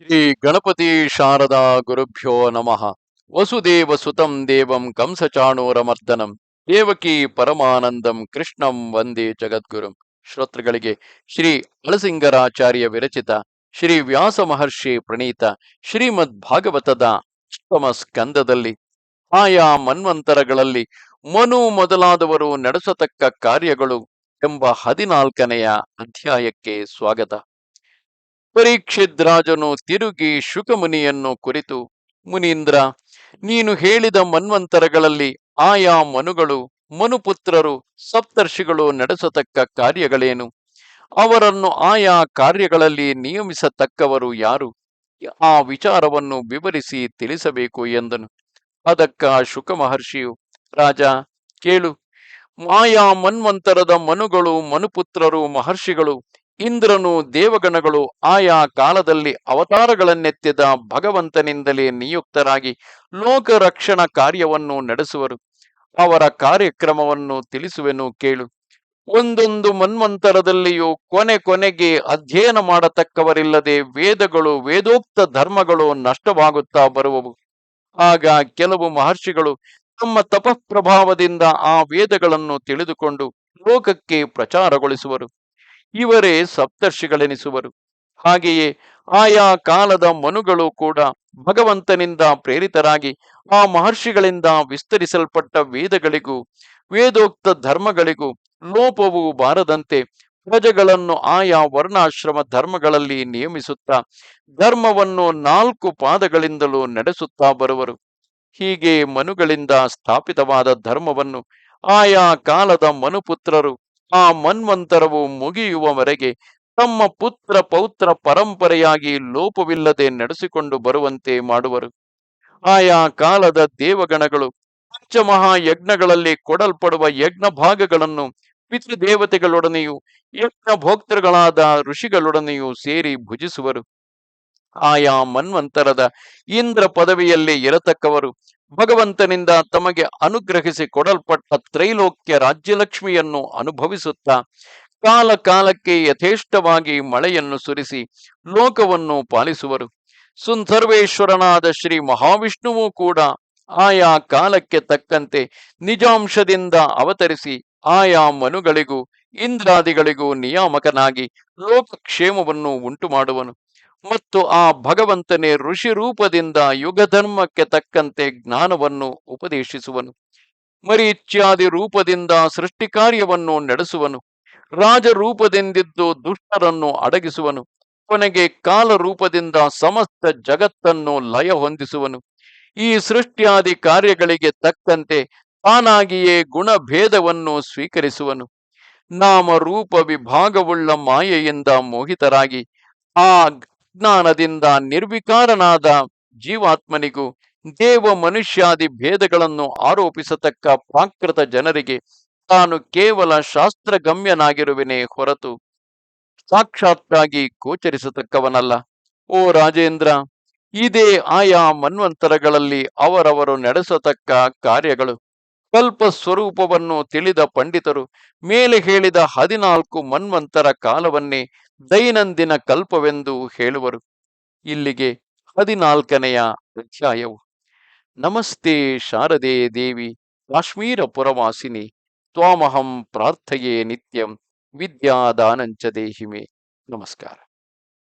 ಶ್ರೀ ಗಣಪತಿ ಶಾರದಾ ಗುರುಭ್ಯೋ ನಮಃ. ವಸುದೇವ ಸುತಂ ದೇವಂ ಕಂಸಚಾಣೂರಮರ್ದನಂ ದೇವಕಿ ಪರಮಾನಂದಂ ಕೃಷ್ಣಂ ವಂದೇ ಜಗದ್ಗುರುಂ. ಶ್ರೋತೃಗಳಿಗೆ ಶ್ರೀ ಅಳಸಿಂಗರಾಚಾರ್ಯ ವಿರಚಿತ, ಶ್ರೀ ವ್ಯಾಸ ಮಹರ್ಷಿ ಪ್ರಣೀತ, ಶ್ರೀಮದ್ ಭಾಗವತದ ಅಷ್ಟಮ ಸ್ಕಂದದಲ್ಲಿ, ಆಯಾ ಮನ್ವಂತರಗಳಲ್ಲಿ ಮನು ಮೊದಲಾದವರು ನಡೆಸತಕ್ಕ ಕಾರ್ಯಗಳು ಎಂಬ ಹದಿನಾಲ್ಕನೆಯ ಅಧ್ಯಾಯಕ್ಕೆ ಸ್ವಾಗತ. ಪರೀಕ್ಷಿತ್ ರಾಜನು ತಿರುಗಿ ಶುಕಮುನಿಯನ್ನು ಕುರಿತು, ಮುನೀಂದ್ರ, ನೀನು ಹೇಳಿದ ಮನ್ವಂತರಗಳಲ್ಲಿ ಆಯಾ ಮನುಗಳು, ಮನುಪುತ್ರರು, ಸಪ್ತರ್ಷಿಗಳು ನಡೆಸತಕ್ಕ ಕಾರ್ಯಗಳೇನು? ಅವರನ್ನು ಆಯಾ ಕಾರ್ಯಗಳಲ್ಲಿ ನಿಯಮಿಸತಕ್ಕವರು ಯಾರು? ಆ ವಿಚಾರವನ್ನು ವಿವರಿಸಿ ತಿಳಿಸಬೇಕು ಎಂದನು. ಅದಕ್ಕ ಶುಕ ಮಹರ್ಷಿಯು ರಾಜ, ಕೇಳು. ಆಯಾ ಮನ್ವಂತರದ ಮನುಗಳು, ಮನುಪುತ್ರರು, ಮಹರ್ಷಿಗಳು ಇಂದ್ರನು ದೇವಗಣಗಳು ಆಯಾ ಕಾಲದಲ್ಲಿ ಅವತಾರಗಳನ್ನೆತ್ತಿದ ಭಗವಂತನಿಂದಲೇ ನಿಯುಕ್ತರಾಗಿ ಲೋಕರಕ್ಷಣ ಕಾರ್ಯವನ್ನು ನಡೆಸುವರು. ಅವರ ಕಾರ್ಯಕ್ರಮವನ್ನು ತಿಳಿಸುವೆನು ಕೇಳು. ಒಂದೊಂದು ಮನ್ವಂತರದಲ್ಲಿಯೂ ಕೊನೆ ಕೊನೆಗೆ ಅಧ್ಯಯನ ಮಾಡತಕ್ಕವರಿಲ್ಲದೆ ವೇದಗಳು, ವೇದೋಕ್ತ ಧರ್ಮಗಳು ನಷ್ಟವಾಗುತ್ತಾ ಬರುವವು. ಆಗ ಕೆಲವು ಮಹರ್ಷಿಗಳು ತಮ್ಮ ತಪಃಪ್ರಭಾವದಿಂದ ಆ ವೇದಗಳನ್ನು ತಿಳಿದುಕೊಂಡು ಲೋಕಕ್ಕೆ ಪ್ರಚಾರಗೊಳಿಸುವರು. ಇವರೇ ಸಪ್ತರ್ಷಿಗಳೆನಿಸುವರು. ಹಾಗೆಯೇ ಆಯಾ ಕಾಲದ ಮನುಗಳು ಕೂಡ ಭಗವಂತನಿಂದ ಪ್ರೇರಿತರಾಗಿ ಆ ಮಹರ್ಷಿಗಳಿಂದ ವಿಸ್ತರಿಸಲ್ಪಟ್ಟ ವೇದಗಳಿಗೂ, ವೇದೋಕ್ತ ಧರ್ಮಗಳಿಗೂ ಲೋಪವು ಬಾರದಂತೆ ಪ್ರಜೆಗಳನ್ನು ಆಯಾ ವರ್ಣಾಶ್ರಮ ಧರ್ಮಗಳಲ್ಲಿ ನಿಯಮಿಸುತ್ತಾ ಧರ್ಮವನ್ನು ನಾಲ್ಕು ಪಾದಗಳಿಂದಲೂ ನಡೆಸುತ್ತಾ ಬರುವರು. ಹೀಗೆ ಮನುಗಳಿಂದ ಸ್ಥಾಪಿತವಾದ ಧರ್ಮವನ್ನು ಆಯಾ ಕಾಲದ ಮನುಪುತ್ರರು ಆ ಮನ್ವಂತರವು ಮುಗಿಯುವವರೆಗೆ ತಮ್ಮ ಪುತ್ರ ಪೌತ್ರ ಪರಂಪರೆಯಾಗಿ ಲೋಪವಿಲ್ಲದೆ ನಡೆಸಿಕೊಂಡು ಬರುವಂತೆ ಮಾಡುವರು. ಆಯಾ ಕಾಲದ ದೇವಗಣಗಳು ಪಂಚಮಹಾ ಯಜ್ಞಗಳಲ್ಲಿ ಕೊಡಲ್ಪಡುವ ಯಜ್ಞ ಭಾಗಗಳನ್ನು ಪಿತೃದೇವತೆಗಳೊಡನೆಯೂ, ಯಜ್ಞ ಭೋಕ್ತೃಗಳಾದ ಋಷಿಗಳೊಡನೆಯೂ ಸೇರಿ ಭುಜಿಸುವರು. ಆಯಾ ಮನ್ವಂತರದ ಇಂದ್ರ ಪದವಿಯಲ್ಲಿ ಇರತಕ್ಕವರು ಭಗವಂತನಿಂದ ತಮಗೆ ಅನುಗ್ರಹಿಸಿ ಕೊಡಲ್ಪಟ್ಟ ತ್ರೈಲೋಕ್ಯ ರಾಜ್ಯಲಕ್ಷ್ಮಿಯನ್ನು ಅನುಭವಿಸುತ್ತಾ ಕಾಲ ಕಾಲಕ್ಕೆ ಯಥೇಷ್ಟವಾಗಿ ಮಳೆಯನ್ನು ಸುರಿಸಿ ಲೋಕವನ್ನು ಪಾಲಿಸುವರು. ಸುಂಧರ್ವೇಶ್ವರನಾದ ಶ್ರೀ ಮಹಾವಿಷ್ಣುವು ಕೂಡ ಆಯಾ ಕಾಲಕ್ಕೆ ತಕ್ಕಂತೆ ನಿಜಾಂಶದಿಂದ ಅವತರಿಸಿ ಆಯಾ ಮನುಗಳಿಗೂ, ಇಂದ್ರಾದಿಗಳಿಗೂ ನಿಯಾಮಕನಾಗಿ ಲೋಕಕ್ಷೇಮವನ್ನು ಉಂಟು ಮಾಡುವನು ಮತ್ತು ಆ ಭಗವಂತನೇ ಋಷಿ ರೂಪದಿಂದ ಯುಗಧರ್ಮಕ್ಕೆ ತಕ್ಕಂತೆ ಜ್ಞಾನವನ್ನು ಉಪದೇಶಿಸುವನು. ಮರೀಚ್ಯಾದಿ ರೂಪದಿಂದ ಸೃಷ್ಟಿ ಕಾರ್ಯವನ್ನು ನಡೆಸುವನು ರಾಜರೂಪದಿಂದಿದ್ದು ದುಷ್ಟರನ್ನು ಅಡಗಿಸುವನು. ಕೊನೆಗೆ ಕಾಲ ರೂಪದಿಂದ ಸಮಸ್ತ ಜಗತ್ತನ್ನು ಲಯ ಹೊಂದಿಸುವನು. ಈ ಸೃಷ್ಟಿಯಾದಿ ಕಾರ್ಯಗಳಿಗೆ ತಕ್ಕಂತೆ ತಾನಾಗಿಯೇ ಗುಣಭೇದವನ್ನು ಸ್ವೀಕರಿಸುವನು. ನಾಮ ರೂಪ ವಿಭಾಗವುಳ್ಳ ಮಾಯೆಯಿಂದ ಮೋಹಿತರಾಗಿ ಆ ಜ್ಞಾನದಿಂದ ನಿರ್ವಿಕಾರನಾದ ಜೀವಾತ್ಮನಿಗೂ ದೇವ ಮನುಷ್ಯಾದಿ ಭೇದಗಳನ್ನು ಆರೋಪಿಸತಕ್ಕ ಪ್ರಾಕೃತ ಜನರಿಗೆ ತಾನು ಕೇವಲ ಶಾಸ್ತ್ರಗಮ್ಯನಾಗಿರುವೆನೇ ಹೊರತು ಸಾಕ್ಷಾತ್ತಾಗಿ ಗೋಚರಿಸತಕ್ಕವನಲ್ಲ. ಓ ರಾಜೇಂದ್ರ, ಇದೇ ಆಯಾ ಮನ್ವಂತರಗಳಲ್ಲಿ ಅವರವರು ನಡೆಸತಕ್ಕ ಕಾರ್ಯಗಳು. ಕಲ್ಪ ಸ್ವರೂಪವನ್ನು ತಿಳಿದ ಪಂಡಿತರು ಮೇಲೆ ಹೇಳಿದ ಹದಿನಾಲ್ಕು ಮನ್ವಂತರ ಕಾಲವನ್ನೇ ದೈನಂದಿನ ಕಲ್ಪವೆಂದು ಹೇಳುವರು. ಇಲ್ಲಿಗೆ ಹದಿನಾಲ್ಕನೆಯ ಅಧ್ಯಾಯವು. ನಮಸ್ತೆ ಶಾರದೆ ದೇವಿ ಕಾಶ್ಮೀರ ಪುರವಾಸಿನಿ ತ್ವಾಮಹಂ ಪ್ರಾರ್ಥೆಯೇ ನಿತ್ಯಂ, ವಿದ್ಯಾದಾನಂಚ ದೇಹಿಮೆ. ನಮಸ್ಕಾರ.